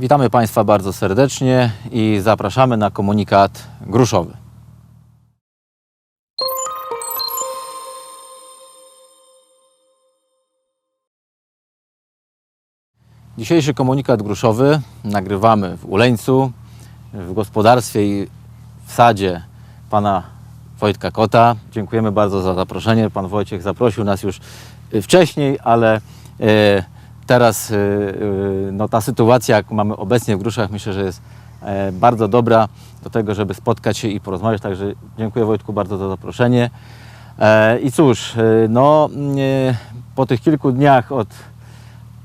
Witamy Państwa bardzo serdecznie i zapraszamy na komunikat gruszowy. Dzisiejszy komunikat gruszowy nagrywamy w Uleńcu, w gospodarstwie i w sadzie pana Wojtka Kota. Dziękujemy bardzo za zaproszenie. Pan Wojciech zaprosił nas już wcześniej, ale e, teraz e, e, no, ta sytuacja, jak mamy obecnie w Gruszach, myślę, że jest e, bardzo dobra do tego, żeby spotkać się i porozmawiać. Także dziękuję Wojtku bardzo za zaproszenie. E, I cóż, e, no, po tych kilku dniach od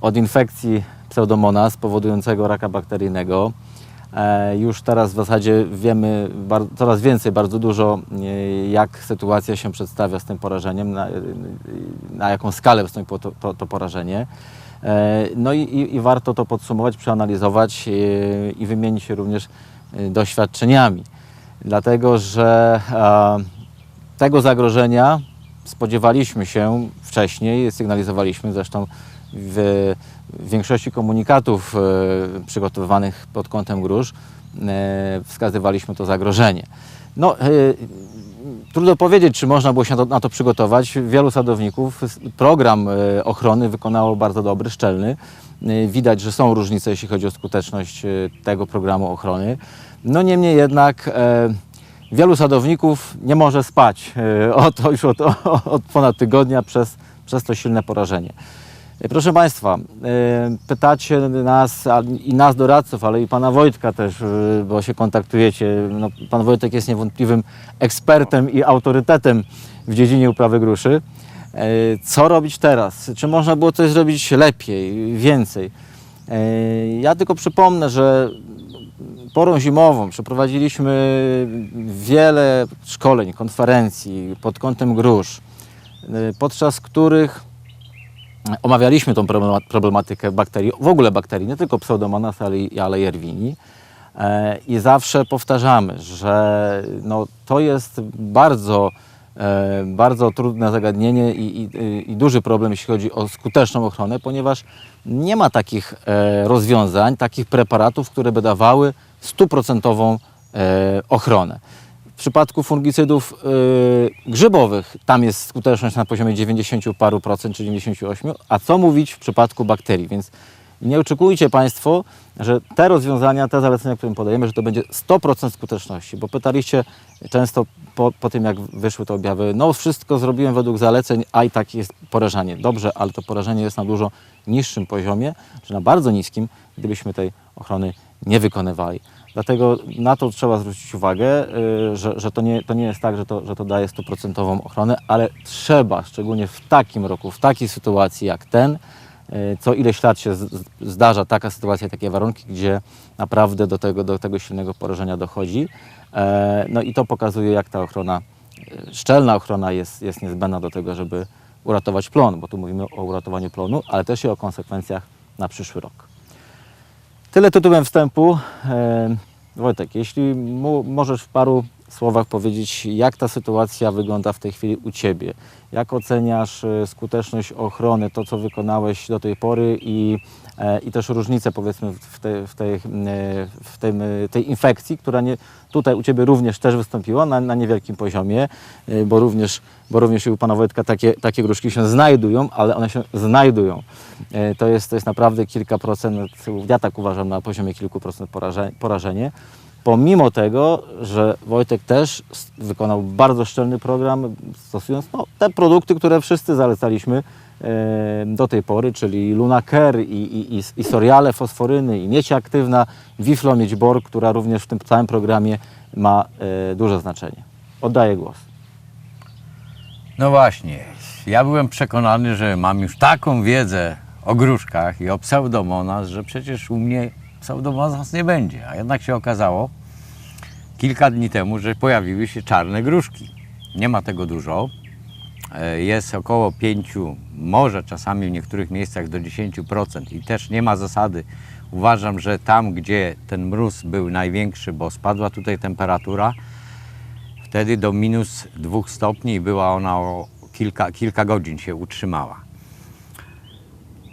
od infekcji pseudomonas powodującego raka bakteryjnego. Już teraz w zasadzie wiemy coraz więcej, bardzo dużo, jak sytuacja się przedstawia z tym porażeniem, na, na jaką skalę wystąpiło to, to, to porażenie. E, No i, i, warto to podsumować, przeanalizować e, i wymienić się również e, doświadczeniami. Dlatego, że tego zagrożenia spodziewaliśmy się wcześniej, sygnalizowaliśmy zresztą w większości komunikatów przygotowywanych pod kątem e, wskazywaliśmy to zagrożenie. No, trudno powiedzieć, czy można było się na to, przygotować. Wielu sadowników program e, ochrony wykonało bardzo dobry, szczelny. E, Widać, że są różnice, jeśli chodzi o skuteczność e, tego programu ochrony. No niemniej jednak wielu sadowników nie może spać od, już od, od ponad tygodnia przez, przez to silne porażenie. E, Proszę Państwa, e, pytacie nas i nas doradców, ale i Pana Wojtka też, e, bo się kontaktujecie. No, pan Wojtek jest niewątpliwym ekspertem i autorytetem w dziedzinie uprawy gruszy. Co robić teraz? Czy można było coś zrobić lepiej, więcej? Ja tylko przypomnę, że porą zimową przeprowadziliśmy wiele szkoleń, konferencji pod kątem grusz, podczas których omawialiśmy tą problema- problematykę bakterii, w ogóle bakterii, nie tylko pseudomonas, ale i, erwini. E, I zawsze powtarzamy, że no, to jest bardzo, e, bardzo trudne zagadnienie i, i, i duży problem, jeśli chodzi o skuteczną ochronę, ponieważ nie ma takich e, rozwiązań, takich preparatów, które by dawały stuprocentową ochronę. W przypadku fungicydów y, grzybowych tam jest skuteczność na poziomie 90 paru procent, czy 98, a co mówić w przypadku bakterii, więc nie oczekujcie Państwo, że te rozwiązania, te zalecenia, które podajemy, że to będzie 100% skuteczności, bo pytaliście często po, po tym, jak wyszły te objawy, no wszystko zrobiłem według zaleceń, a i tak jest porażenie. Dobrze, ale to porażenie jest na dużo niższym poziomie, czy na bardzo niskim, gdybyśmy tej ochrony nie wykonywali. Dlatego na to trzeba zwrócić uwagę, y, że, że to, nie, to nie jest tak, że to, że to daje stuprocentową ochronę, ale trzeba, szczególnie w takim roku, w takiej sytuacji jak ten, y, co ileś lat się zdarza taka sytuacja, takie warunki, gdzie naprawdę do tego, do tego silnego porażenia dochodzi. E, No i to pokazuje, jak ta ochrona, y, szczelna ochrona jest, jest niezbędna do tego, żeby uratować plon, bo tu mówimy o uratowaniu plonu, ale też i o konsekwencjach na przyszły rok. Tyle tytułem wstępu. E, Wojtek, jeśli możesz w paru słowach powiedzieć, jak ta sytuacja wygląda w tej chwili u Ciebie? Jak oceniasz e, skuteczność ochrony, to co wykonałeś do tej pory i, e, i też różnice powiedzmy w tej, w tej, w e, tej infekcji, która nie, tutaj u Ciebie również też wystąpiła na, na niewielkim poziomie, bo również, bo również u Pana Wojtka takie, takie gruszki się znajdują, ale one się znajdują. To jest, to jest naprawdę kilka procent, ja tak uważam, na poziomie kilku procent poraże, porażenie. Pomimo tego, że Wojtek też wykonał bardzo szczelny program, stosując no, te produkty, które wszyscy zalecaliśmy e, do tej pory, czyli Lunaker i, i, i, i Soriale fosforyny, i miedź aktywna, Wiflo miedź bor, która również w tym całym programie ma e, duże znaczenie. Oddaję głos. No właśnie, ja byłem przekonany, że mam już taką wiedzę o gruszkach i o pseudomonas, że przecież u mnie pseudomonas nie będzie. A jednak się okazało kilka dni temu, że pojawiły się czarne gruszki. Nie ma tego dużo. E, Jest około 5, może czasami w niektórych miejscach do 10% i też nie ma zasady. Uważam, że tam, gdzie ten mróz był największy, bo spadła tutaj temperatura, wtedy do minus dwóch stopni i była ona o kilka, kilka godzin się utrzymała.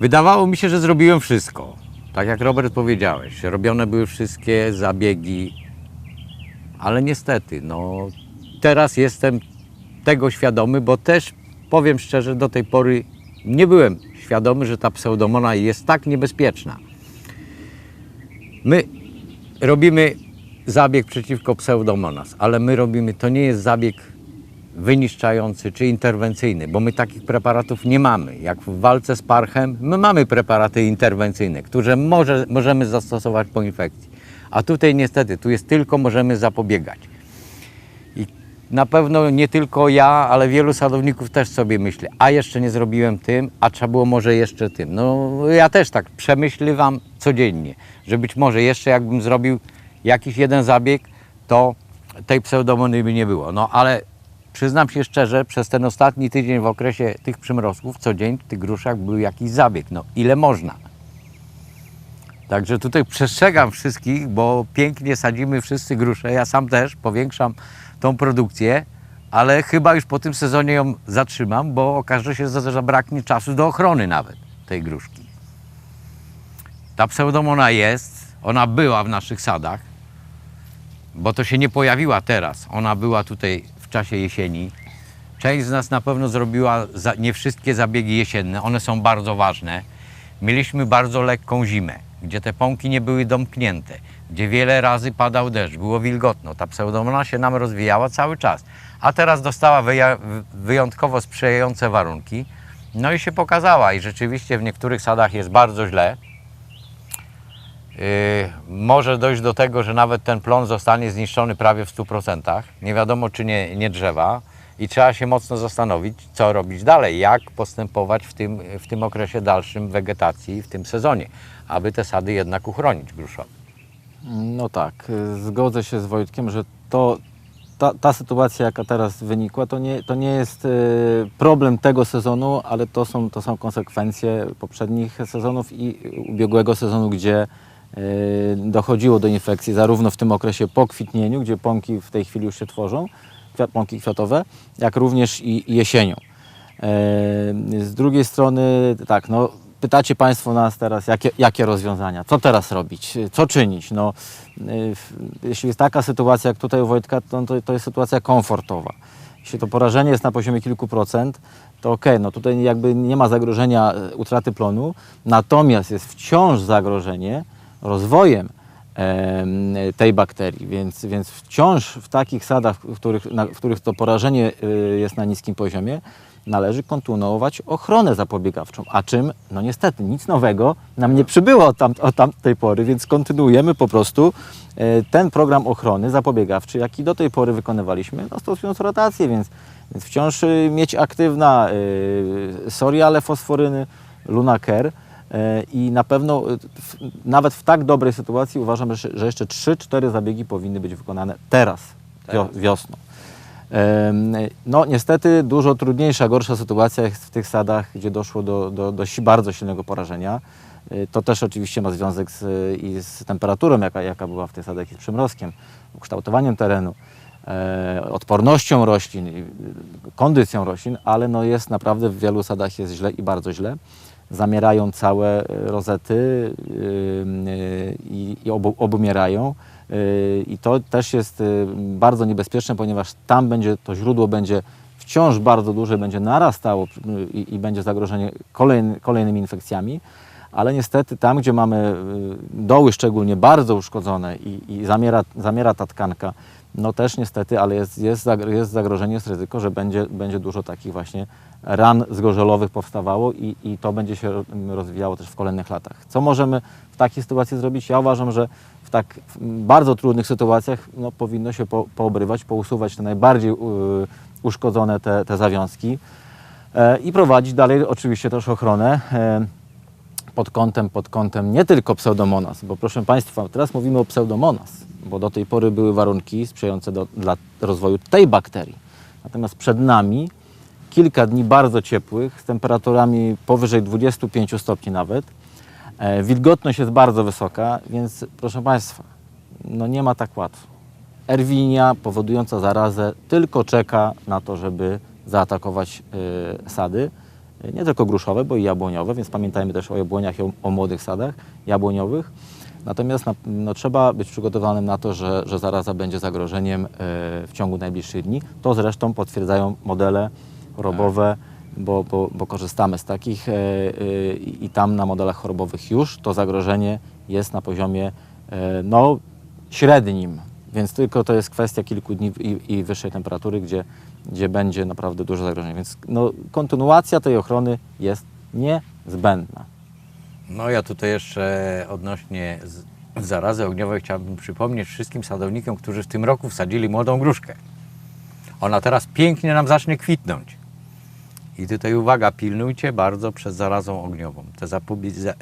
Wydawało mi się, że zrobiłem wszystko. Tak jak Robert powiedziałeś, robione były wszystkie zabiegi, ale niestety, no teraz jestem tego świadomy, bo też powiem szczerze, do tej pory nie byłem świadomy, że ta pseudomona jest tak niebezpieczna. My robimy zabieg przeciwko pseudomonas, ale my robimy, to nie jest zabieg wyniszczający czy interwencyjny, bo my takich preparatów nie mamy. Jak w walce z parchem, my mamy preparaty interwencyjne, które może, możemy zastosować po infekcji. A tutaj niestety, tu jest tylko możemy zapobiegać. I na pewno nie tylko ja, ale wielu sadowników też sobie myśli, a jeszcze nie zrobiłem tym, a trzeba było może jeszcze tym. No ja też tak przemyśliwam codziennie, że być może jeszcze jakbym zrobił jakiś jeden zabieg, to tej pseudomony by nie było. No ale przyznam się szczerze, przez ten ostatni tydzień w okresie tych przymrozków, co dzień w tych gruszach był jakiś zabieg. No ile można? Także tutaj przestrzegam wszystkich, bo pięknie sadzimy wszyscy grusze. Ja sam też powiększam tą produkcję, ale chyba już po tym sezonie ją zatrzymam, bo okaże się, że zabraknie czasu do ochrony nawet tej gruszki. Ta pseudomona jest, ona była w naszych sadach, bo to się nie pojawiła teraz. Ona była tutaj czasie jesieni. Część z nas na pewno zrobiła za, nie wszystkie zabiegi jesienne, one są bardzo ważne. Mieliśmy bardzo lekką zimę, gdzie te pąki nie były domknięte, gdzie wiele razy padał deszcz, było wilgotno. Ta pseudomona się nam rozwijała cały czas. A teraz dostała wyjątkowo sprzyjające warunki. No i się pokazała i rzeczywiście w niektórych sadach jest bardzo źle. Yy, może dojść do tego, że nawet ten plon zostanie zniszczony prawie w 100%. Nie wiadomo, czy nie, nie drzewa. I trzeba się mocno zastanowić, co robić dalej, jak postępować w tym, w tym okresie dalszym wegetacji, w tym sezonie, aby te sady jednak uchronić gruszowe. No tak, zgodzę się z Wojtkiem, że to, ta, ta sytuacja, jaka teraz wynikła, to nie, to nie jest y, problem tego sezonu, ale to są, to są konsekwencje poprzednich sezonów i ubiegłego sezonu, gdzie dochodziło do infekcji zarówno w tym okresie po kwitnieniu, gdzie pąki w tej chwili już się tworzą, pąki kwiatowe, jak również i, jesienią. E, Z drugiej strony, tak, no, pytacie Państwo nas teraz, jakie, jakie rozwiązania, co teraz robić, co czynić. No, w- jeśli jest taka sytuacja jak tutaj u Wojtka, to, to, jest sytuacja komfortowa. Jeśli to porażenie jest na poziomie kilku procent, to okej, no tutaj jakby nie ma zagrożenia e, utraty plonu, natomiast jest wciąż zagrożenie rozwojem em, tej bakterii, więc, więc wciąż w takich sadach, w których, na, w których to porażenie y, jest na niskim poziomie, należy kontynuować ochronę zapobiegawczą. A czym? No niestety, nic nowego nam nie przybyło od, tam, od tamtej pory, więc kontynuujemy po prostu e, ten program ochrony zapobiegawczy, jaki do tej pory wykonywaliśmy, no, stosując rotację, więc, więc wciąż y, mieć aktywna y, soriale fosforyny, Lunacare, E, I na pewno, e, nawet w tak dobrej sytuacji uważam, że, jeszcze 3-4 zabiegi powinny być wykonane teraz, wio, Teraz. wiosną. No niestety dużo trudniejsza, gorsza sytuacja jest w tych sadach, gdzie doszło do, do, do bardzo silnego porażenia. E, To też oczywiście ma związek z, i z temperaturą, jaka, jaka była w tych sadach i z przymrozkiem, ukształtowaniem terenu, e, odpornością roślin, kondycją roślin, ale no jest naprawdę w wielu sadach jest źle i bardzo źle. Zamierają całe e, rozety y, i, i obu, obumierają. Y, I to też jest bardzo niebezpieczne, ponieważ tam będzie to źródło będzie wciąż bardzo duże, będzie narastało i, będzie zagrożenie kolejny, kolejnymi infekcjami. Ale niestety tam, gdzie mamy doły szczególnie bardzo uszkodzone i, i zamiera, zamiera ta tkanka, no też niestety, ale jest, jest, jest zagrożenie, jest ryzyko, że będzie, będzie dużo takich właśnie ran zgorzelowych powstawało i, i to będzie się rozwijało też w kolejnych latach. Co możemy w takiej sytuacji zrobić? Ja uważam, że w tak bardzo trudnych sytuacjach no, powinno się po, poobrywać, pousuwać te najbardziej y, uszkodzone te, te zawiązki e, i prowadzić dalej oczywiście też ochronę. E, pod kątem, pod kątem nie tylko pseudomonas, bo proszę Państwa, teraz mówimy o pseudomonas, bo do tej pory były warunki sprzyjające do, dla rozwoju tej bakterii. Natomiast przed nami kilka dni bardzo ciepłych, z temperaturami powyżej 25 stopni nawet. E, wilgotność jest bardzo wysoka, więc proszę Państwa, no nie ma tak łatwo. Erwinia powodująca zarazę tylko czeka na to, żeby zaatakować y, sady e, nie tylko gruszowe, bo i jabłoniowe, więc pamiętajmy też o jabłoniach i o, o młodych sadach jabłoniowych. Natomiast na, no, trzeba być przygotowanym na to, że, że zaraza będzie zagrożeniem e, w ciągu najbliższych dni. To zresztą potwierdzają modele chorobowe, bo, bo, bo korzystamy z takich e, e, i tam na modelach chorobowych już to zagrożenie jest na poziomie no, średnim, więc tylko to jest kwestia kilku dni i, i wyższej temperatury, gdzie, gdzie będzie naprawdę duże zagrożenie. Więc no, kontynuacja tej ochrony jest niezbędna. No ja tutaj jeszcze odnośnie zarazy ogniowej chciałbym przypomnieć wszystkim sadownikom, którzy w tym roku wsadzili młodą gruszkę. Ona teraz pięknie nam zacznie kwitnąć. I tutaj uwaga, pilnujcie bardzo przed zarazą ogniową. Te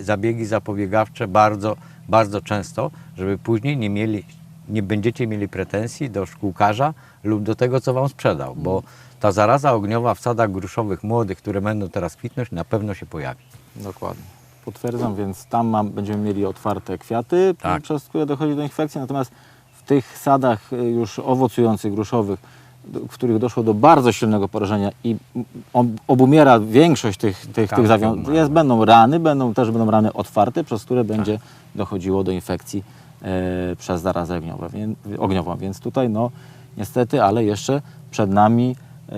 zabiegi zapobiegawcze bardzo, bardzo często, żeby później nie mieli, nie będziecie mieli pretensji do szkółkarza lub do tego, co Wam sprzedał, bo ta zaraza ogniowa w sadach gruszowych młodych, które będą teraz kwitnąć, na pewno się pojawi. Dokładnie. Potwierdzam, więc tam mam, będziemy mieli otwarte kwiaty, Tak. przez które dochodzi do infekcji, natomiast w tych sadach y, już owocujących, gruszowych, w których doszło do bardzo silnego porażenia i mm, ob- obumiera większość tych, tych, tych się zawiązań, jest, będą rany, będą, też będą rany otwarte, przez które będzie dochodziło do infekcji e, przez zarazę ogniową, więc, ogniową. Więc tutaj no niestety, ale jeszcze przed nami e,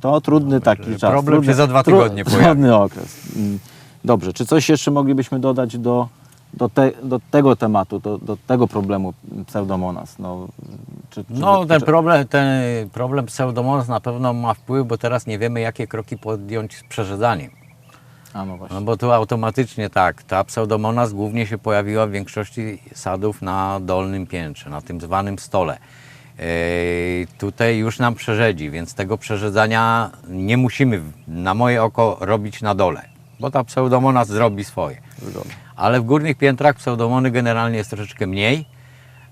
to trudny taki że czas. problem trudny, się za dwa tru- tygodnie pojawi. Trudny okres. Dobrze, czy coś jeszcze moglibyśmy dodać do, do, te, do tego tematu, do, do tego problemu pseudomonas? No, czy, czy, No, ten czy, problem, ten problem pseudomonas na pewno ma wpływ, bo teraz nie wiemy, jakie kroki podjąć z przerzedzaniem. A no. No bo tu automatycznie tak, ta pseudomonas głównie się pojawiła w większości sadów na dolnym piętrze, na tym zwanym stole. Yy, tutaj już nam przerzedzi, więc tego przerzedzania nie musimy na moje oko robić na dole, bo ta pseudomonas zrobi swoje. Ale w górnych piętrach pseudomony generalnie jest troszeczkę mniej.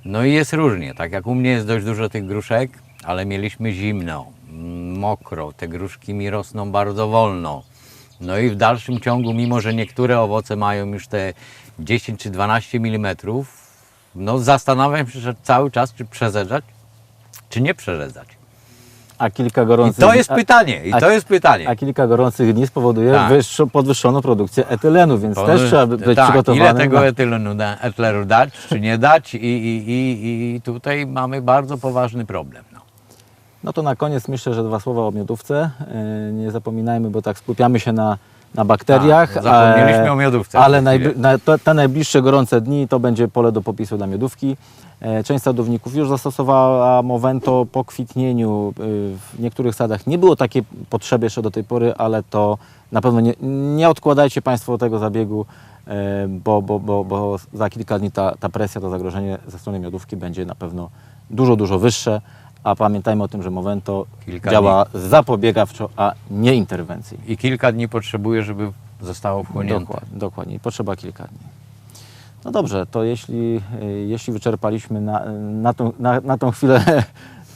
No i jest różnie. Tak jak u mnie jest dość dużo tych gruszek, ale mieliśmy zimno, mokro, te gruszki mi rosną bardzo wolno. No i w dalszym ciągu, mimo że niektóre owoce mają już te 10 czy 12 mm, no zastanawiam się że cały czas, czy przezedzać, czy nie przeredzać. A kilka I gorących to jest pytanie, i to jest pytanie. A kilka gorących dni spowoduje Tak. wyższą, podwyższoną produkcję etylenu, więc też trzeba by- być tak, przygotowanym. ile tego na- etylenu da, etleru dać, czy nie dać i, i, i, i tutaj mamy bardzo poważny problem. No. No to na koniec myślę, że dwa słowa o miodówce. Yy, Nie zapominajmy, bo tak skupiamy się na, na bakteriach. Tak, zapomnieliśmy e, o miodówce Ale najbli- na, te, te najbliższe gorące dni to będzie pole do popisu dla miodówki. E, Część sadowników już zastosowała Movento po kwitnieniu. Yy, W niektórych sadach nie było takiej potrzeby jeszcze do tej pory, ale to na pewno nie, nie odkładajcie Państwo tego zabiegu, e, bo, bo, bo, bo za kilka dni ta, ta presja, to zagrożenie ze strony miodówki będzie na pewno dużo, dużo wyższe. A pamiętajmy o tym, że Movento Kilka działa zapobiegawczo, a nie interwencyjnie. I kilka dni potrzebuje, żeby zostało wchłonięte. Dokładnie, dokładnie. Potrzeba kilka dni. No dobrze, to jeśli, y, jeśli wyczerpaliśmy na, na, tą, na, na tą chwilę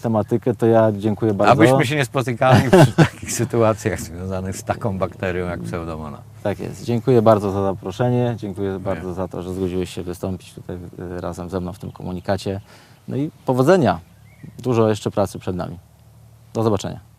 tematykę, to ja dziękuję bardzo. Abyśmy się nie spotykali przy takich sytuacjach związanych z taką bakterią jak pseudomona. Tak jest. Dziękuję bardzo za zaproszenie. Dziękuję bardzo za to, że zgodziłeś się wystąpić tutaj y, razem ze mną w tym komunikacie. No i powodzenia. Dużo jeszcze pracy przed nami. Do zobaczenia.